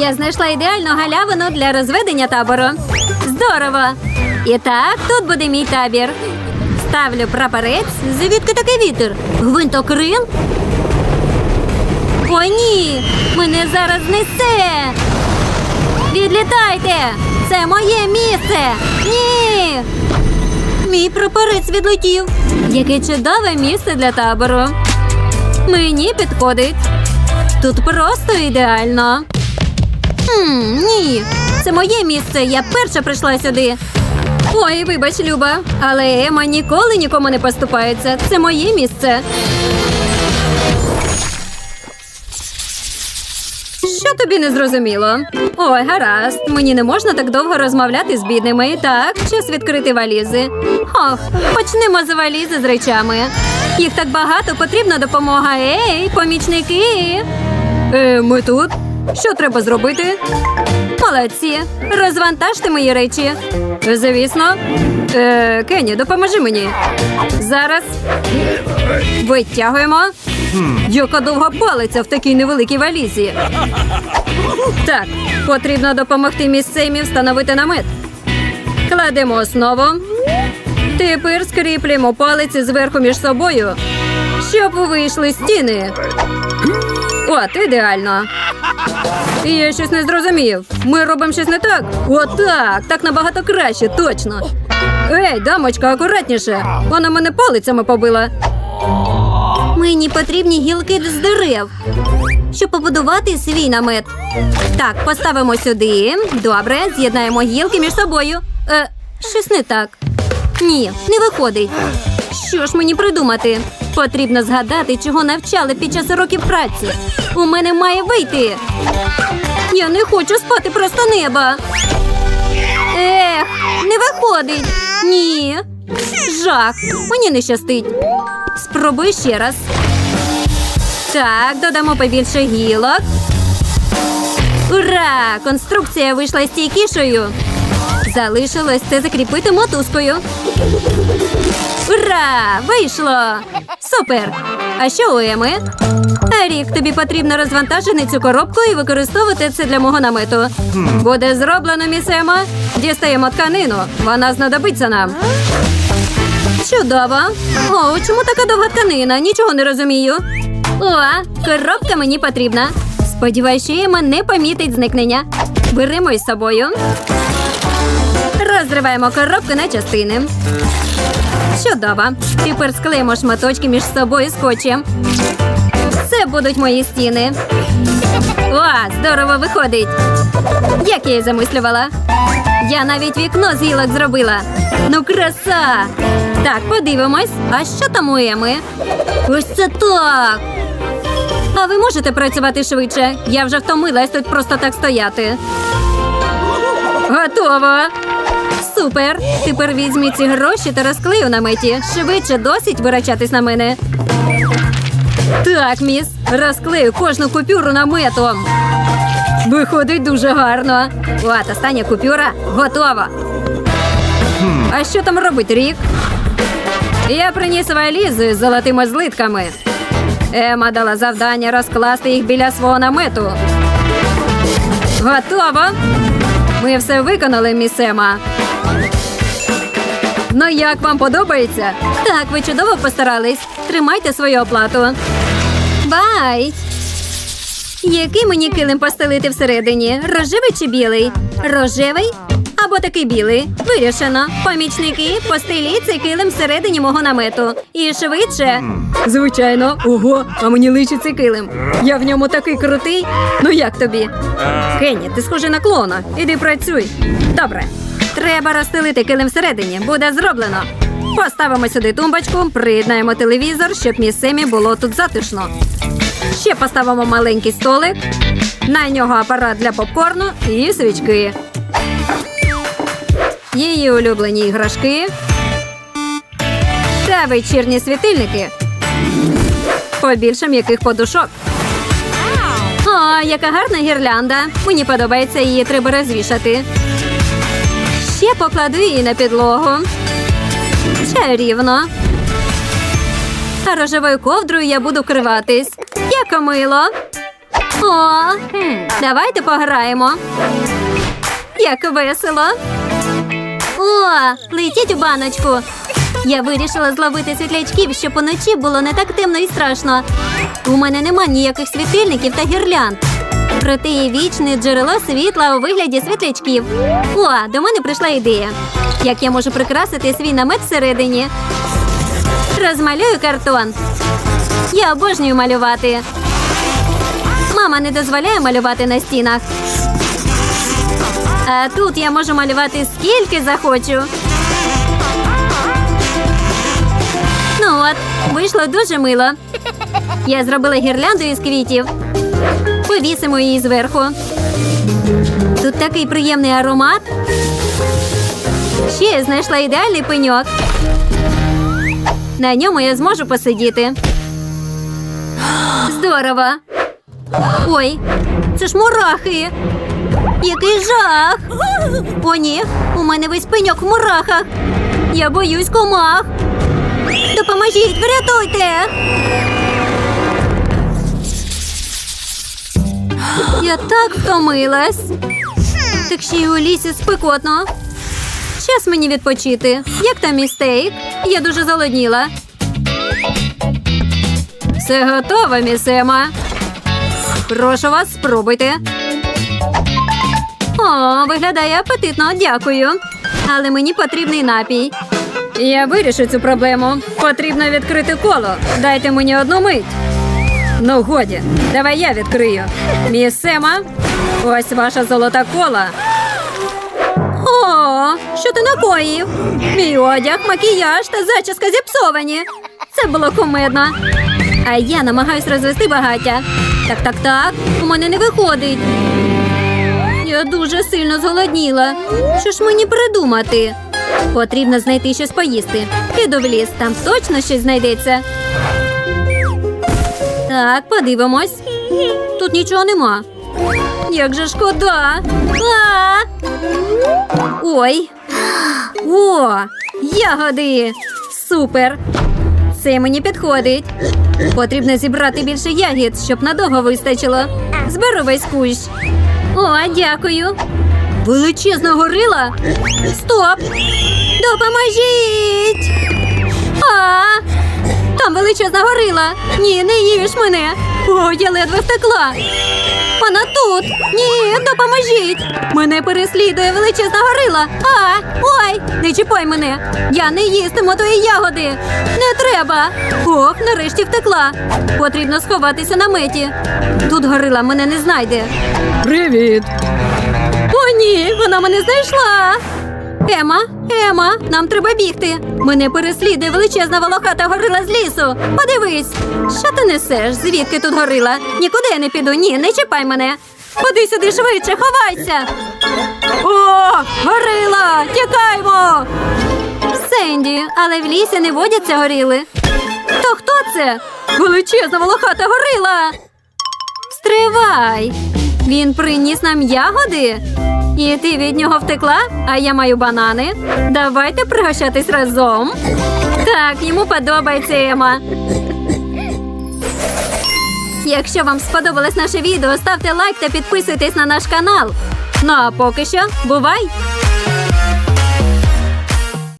Я знайшла ідеальну галявину для розведення табору. Здорово! І так, тут буде мій табір. Ставлю прапорець. Звідки такий вітер? Гвинтокрил? О, ні! Мене зараз несе! Відлітайте! Це моє місце! Ні! Мій прапорець відлетів. Яке чудове місце для табору. Мені підходить. Тут просто ідеально. Хм, ні, це моє місце. Я перша прийшла сюди. Ой, вибач, Люба, але Ема ніколи нікому не поступається. Це моє місце. Що тобі не зрозуміло? Ой, гаразд. Мені не можна так довго розмовляти з бідними. Так, час відкрити валізи. Ох, почнемо з валізи з речами. Їх так багато, потрібна допомога. Ей, помічники. Е, ми тут. Що треба зробити? Молодці. Розвантажте мої речі. Звісно. Е, Кенні, допоможи мені. Зараз. Витягуємо. Яка довга палиця в такій невеликій валізі. Так, потрібно допомогти місцеві встановити намет. Кладемо основу. Тепер скріплюємо палиці зверху між собою, щоб вийшли стіни. От, ідеально. Я щось не зрозумів. Ми робимо щось не так. Отак, так набагато краще, точно. Ей, дамочка, акуратніше. Вона мене палицями побила. Мені потрібні гілки з дерев, щоб побудувати свій намет. Так, поставимо сюди. Добре, з'єднаємо гілки між собою. Е, щось не так. Ні, не виходить. Що ж мені придумати? Потрібно згадати, чого навчали під час років праці. У мене має вийти. Я не хочу спати просто неба. Ех, не виходить. Ні. Жах. Мені не щастить. Спробуй ще раз. Так, додамо побільше гілок. Ура! Конструкція вийшла стійкішою. Залишилось це закріпити мотузкою. Ура! Вийшло! Супер! А що у Еми? Рік, тобі потрібно розвантажити цю коробку і використовувати це для мого намету. Буде зроблено, міс Ема. Дістаємо тканину. Вона знадобиться нам. Чудово. О, чому така довга тканина? Нічого не розумію. О, коробка мені потрібна. Сподіваюсь, що Ема не помітить зникнення. Беремо із собою. Розриваємо коробку на частини. Чудово. Тепер склеїмо шматочки між собою скотчем. Це будуть мої стіни. О, здорово виходить. Як я і замислювала. Я навіть вікно з гілок зробила. Ну, краса! Так, подивимось. А що там у Еми? Ось це так. А ви можете працювати швидше? Я вже втомилась тут просто так стояти. Готово. Супер. Тепер візьміть ці гроші та розклею на меті. Швидше досить вирачатись на мене. Так, міс, розклею кожну купюру наметом. Виходить дуже гарно. От, остання купюра готова. А що там робить рік? Я приніс валізи з золотими злитками. Ема дала завдання розкласти їх біля свого намету. Готово. Ми все виконали, міс Ема. Ну як вам подобається? Так, ви чудово постарались. Тримайте свою оплату. Бай! Який мені килим постелити всередині? Рожевий чи білий? Рожевий або такий білий. Вирішено. Помічники, постеліть цей килим всередині мого намету. І швидше. Звичайно, ого, а мені личить цей килим. Я в ньому такий крутий. Ну як тобі? Кенні, ти схожий на клоуна. Іди працюй. Добре. Треба розстелити килим всередині. Буде зроблено. Поставимо сюди тумбочку, приєднаємо телевізор, щоб місцемі було тут затишно. Ще поставимо маленький столик. На нього апарат для попкорну і свічки. Її улюблені іграшки. Та вечірні світильники. Побільше м'яких подушок. О, яка гарна гірлянда. Мені подобається її треба розвішати. Ще покладу її на підлогу. Чарівно. А рожевою ковдрою я буду криватись. Як мило. О, давайте пограємо. Як весело. О, летіть у баночку. Я вирішила зловити світлячків, щоб уночі було не так темно і страшно. У мене нема ніяких світильників та гірлянд. Проте є вічне джерело світла у вигляді світлячків. О, до мене прийшла ідея. Як я можу прикрасити свій намет всередині? Розмалюю картон. Я обожнюю малювати. Мама не дозволяє малювати на стінах. А тут я можу малювати скільки захочу. Ну от, вийшло дуже мило. Я зробила гірлянду із квітів. Повісимо її зверху. Тут такий приємний аромат. Ще я знайшла ідеальний пеньок. На ньому я зможу посидіти. Здорово. Ой, це ж мурахи. Який жах! О, ні, у мене весь пеньок в мурахах. Я боюсь комах. Допоможіть, врятуйте. Я так втомилась. Так ще й у лісі спекотно. Час мені відпочити. Як там мій? Я дуже залодніла. Все готово, місема. Прошу вас, спробуйте. О, виглядає апетитно, дякую. Але мені потрібний напій. Я вирішу цю проблему. Потрібно відкрити коло. Дайте мені одну мить. Ну, годі, давай я відкрию. Сема, ось ваша золота кола. О, що ти накоїв? Мій одяг, макіяж та зачіска зіпсовані. Це було кумедно. А я намагаюсь розвести багаття. Так, так, так. У мене не виходить. Я дуже сильно зголодніла. Що ж мені придумати? Потрібно знайти щось поїсти. Піду в ліс, там точно щось знайдеться. Так, подивимось. Тут нічого нема. Як же шкода. А! Ой. О, ягоди. Супер. Це мені підходить. Потрібно зібрати більше ягід, щоб надовго вистачило. Зберу весь кущ. О, дякую. Величезна горила. Стоп! Допоможіть! А! Там величезна горила. Ні, не їж мене. О, я ледве втекла. Вона тут. Ні, допоможіть. Мене переслідує величезна горила. А, ой, не чіпай мене. Я не їстиму твої ягоди. Не треба. Ох, нарешті втекла. Потрібно сховатися на меті. Тут горила мене не знайде. Привіт! О, ні, вона мене знайшла. Ема, Ема, нам треба бігти. Мене переслідує величезна волохата горила з лісу. Подивись, що ти несеш? Звідки тут горила? Нікуди я не піду. Ні, не чіпай мене. Ходи сюди швидше, ховайся. О, горила! Тікаймо! Сенді, але в лісі не водяться горіли. То хто це? Величезна волохата горила. Стривай! Він приніс нам ягоди? І ти від нього втекла, а я маю банани. Давайте пригощатись разом. Так, йому подобається Ема. Якщо вам сподобалось наше відео, ставте лайк та підписуйтесь на наш канал. Ну а поки що, бувай!